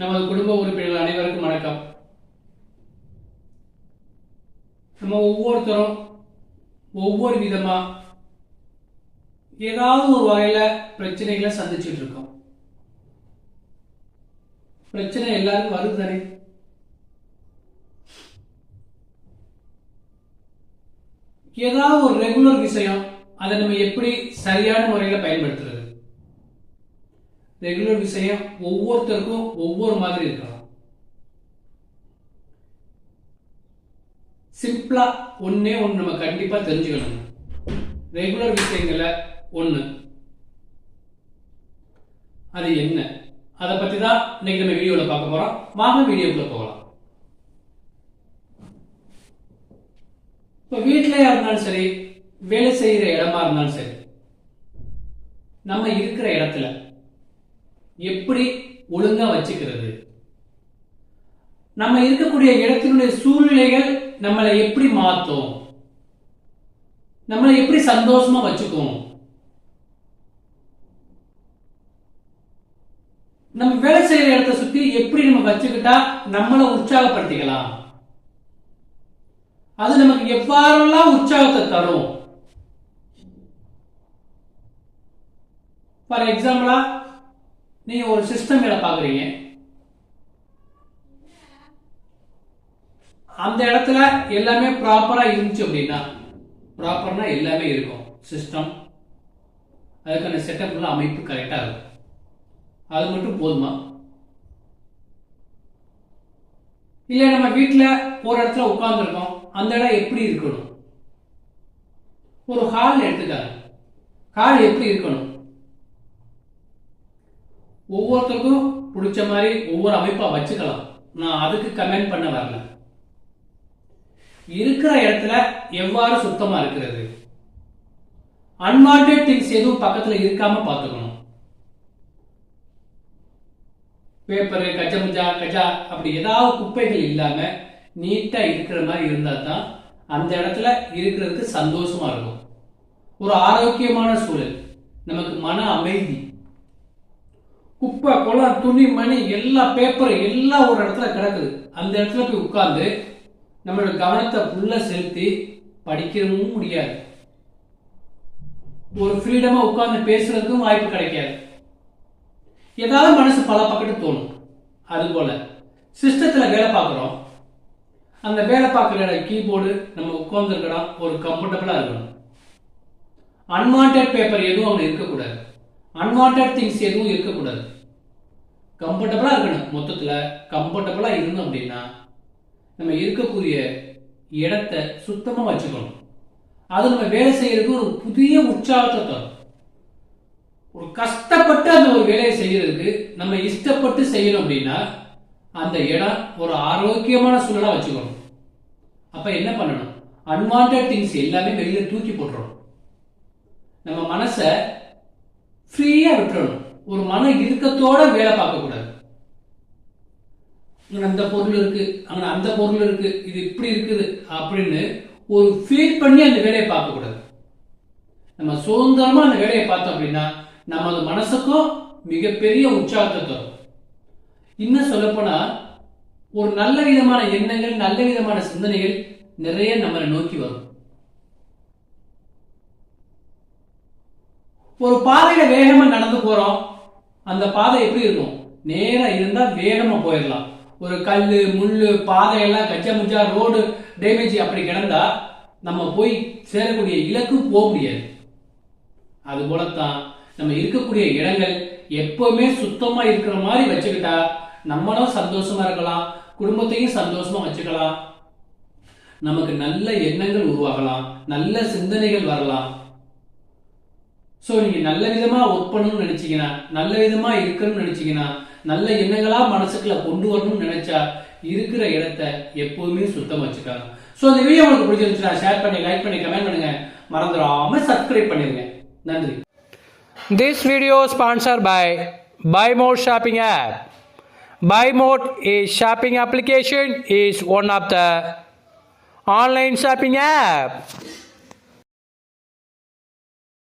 நமது குடும்ப உறுப்பினர்கள் அனைவருக்கும் வணக்கம். நம்ம ஒவ்வொருத்தரும் ஒவ்வொரு விதமா ஏதாவது ஒரு வகையில பிரச்சனைகளை சந்திச்சுட்டு இருக்கோம். பிரச்சனை எல்லாருக்கும் வருது தானே ஏதாவது ஒரு ரெகுலர் விஷயம் அதை நம்ம எப்படி சரியான முறையில் பயன்படுத்துறது? ரெகுலர் விஷயம் ஒவ்வொருத்தருக்கும் ஒவ்வொரு மாதிரி இருக்கலாம் சிம்பிளா ஒன்னே ஒன்று நம்ம கண்டிப்பா தெரிஞ்சுக்கணும். ரெகுலர் விஷயங்கள ஒன்று அது என்ன? அதை பத்தி தான் இன்னைக்கு நம்ம வீடியோவில் பார்க்க போறோம். வாங்க வீடியோக்குள்ள போகலாம். இப்போ வீட்டிலையா இருந்தாலும் சரி வேலை செய்கிற இடமா இருந்தாலும் சரி நம்ம இருக்கிற இடத்துல எப்படி ஒழுங்கா வச்சுக்கிறது? நம்ம இருக்கக்கூடிய இடத்தினுடைய சூழ்நிலைகள் நம்மளை எப்படி மாத்தும் நம்மளை எப்படி சந்தோஷமா வச்சுக்கும்? நம்ம வேலை செய்யற இடத்தை சுத்தி எப்படி நம்ம வச்சுக்கிட்டா நம்மளை உற்சாகப்படுத்திக்கலாம்? அது நமக்கு எவ்வாறெல்லாம் உற்சாகத்தை தரும்? ஃபார் எக்ஸாம்பிளா நீங்க ஒரு சிஸ்டம் வேலை பாக்குறீங்க அந்த இடத்துல எல்லாமே ப்ராப்பரா இருந்துச்சு அப்படின்னா ப்ராப்பர்னா எல்லாமே இருக்கும். சிஸ்டம் அதுக்கான செட்டப்ல அமைப்பு கரெக்டா இருக்கும். அது மட்டும் போதுமா? இல்ல நம்ம வீட்டில் ஒரு இடத்துல உட்கார்ந்துருக்கோம். அந்த இடம் எப்படி இருக்கணும்? ஒரு ஹால் எடுத்துக்காங்க. ஹால் எப்படி இருக்கணும்? ஒவ்வொருத்தருக்கும் பிடிச்ச மாதிரி ஒவ்வொரு அமைப்பா வச்சுக்கலாம். நான் அதுக்கு கமெண்ட் பண்ண வரல. இருக்கிற இடத்துல எவ்வாறு சுத்தமா இருக்கிறது? அன்வான்ட் திங்ஸ் எதுவும் பக்கத்துல இருக்காம பார்த்துக்கணும். பேப்பரு கஜமுஜா கஜா அப்படி ஏதாவது குப்பைகள் இல்லாம நீட்டா இருக்கிற மாதிரி இருந்தா தான் அந்த இடத்துல இருக்கிறதுக்கு சந்தோஷமா இருக்கும். ஒரு ஆரோக்கியமான சூழல். நமக்கு மன அமைதி. குப்பை குளம் துணி மணி எல்லா பேப்பரும் எல்லாம் ஒரு இடத்துல கிடக்குது. அந்த இடத்துல போய் உட்கார்ந்து நம்மளோட கவனத்தை ஃபுல்லா செலுத்தி படிக்கவும் முடியாது. ஒரு ஃப்ரீடமா உட்கார்ந்து பேசுறதுக்கும் வாய்ப்பு கிடைக்காது. ஏதாவது மனசு பல பக்கத்து தோணும். அது போல. சிஸ்டத்துல வேலை பார்க்குறோம். அந்த வேலை பார்க்குற இடம் கீபோர்டு நம்ம உட்கார்ந்துருக்கிற ஒரு கம்ஃபர்டபுளா இருக்கணும். அன்வான்ட் பேப்பர் எதுவும் அவங்க இருக்கக்கூடாது. அன்வான்ட் திங்ஸ் எதுவும் இருக்கக்கூடாது. கம்ஃபர்டபுளாக இருக்கணும் மொத்தத்தில். கம்ஃபர்டபுளாக இருந்தோம் அப்படின்னா நம்ம இருக்கக்கூடிய இடத்த சுத்தமாக வச்சுக்கணும். அது நம்ம வேலை செய்யறதுக்கு ஒரு புதிய உற்சாகத்தை தரும். ஒரு கஷ்டப்பட்டு அந்த ஒரு வேலையை செய்யறதுக்கு நம்ம இஷ்டப்பட்டு செய்யணும் அப்படின்னா அந்த இடம் ஒரு ஆரோக்கியமான சூழலாக வச்சுக்கணும். அப்ப என்ன பண்ணணும்? அன்வான்ட் திங்ஸ் எல்லாமே வெளியில தூக்கி போட்டுறோம் நம்ம மனசை ஃப்ரீயாக விட்டுறணும் ஒரு மன இறுக்கத்தோட வேலை பார்க்கக்கூடாது. அந்த பொருள் இருக்கு அங்க அந்த பொருள் இருக்கு இது இப்படி இருக்குது அப்படின்னு ஒரு ஃபீல் பண்ணி அந்த வேலையை பார்க்க கூடாது நம்ம சுதந்திரமா அந்த வேலையை பார்த்தோம் அப்படின்னா நமது மனசுக்கும் மிகப்பெரிய உற்சாகத்தை தரும். இன்னும் சொல்லப்போனால் ஒரு நல்ல விதமான எண்ணங்கள் நல்ல விதமான சிந்தனைகள் நிறைய நம்மளை நோக்கி வரும். ஒரு பாதையில வேகமா நடந்து போறோம். அந்த பாதை எப்படி இருக்கும்? நேரா இருந்தா வேகமா போயிடலாம். ஒரு கல் முள்ளு பாதையெல்லாம் கச்சா முச்சா ரோடு டேமேஜ் அப்படி கிடந்தா நம்ம போய் சேரக்கூடிய இலக்கு போக முடியாது. அது போலத்தான் நம்ம இருக்கக்கூடிய இடங்கள் எப்பவுமே சுத்தமா இருக்கிற மாதிரி வச்சுக்கிட்டா நம்மளும் சந்தோஷமா இருக்கலாம் குடும்பத்தையும் சந்தோஷமா வச்சுக்கலாம். நமக்கு நல்ல எண்ணங்கள் உருவாகலாம் நல்ல சிந்தனைகள் வரலாம். ஸோ நீங்க நல்ல விதமா ஒர்க் பண்ணணும்னு நினைச்சீங்கன்னா நல்ல விதமா இருக்கணும்னு நினைச்சீங்கன்னா நல்ல எண்ணங்களா மனசுக்குள்ள கொண்டு வரணும்னு நினைச்சா இருக்கிற இடத்த எப்போதுமே சுத்தம் வச்சுக்காங்க. ஸோ இந்த வீடியோ உங்களுக்கு பிடிச்சிருந்துச்சுன்னா ஷேர் பண்ணி லைக் பண்ணி கமெண்ட் பண்ணுங்க. மறந்துடாம சப்ஸ்கிரைப் பண்ணிருங்க நன்றி. This video sponsor by Buy More shopping app Buy More is shopping application is one of the online shopping app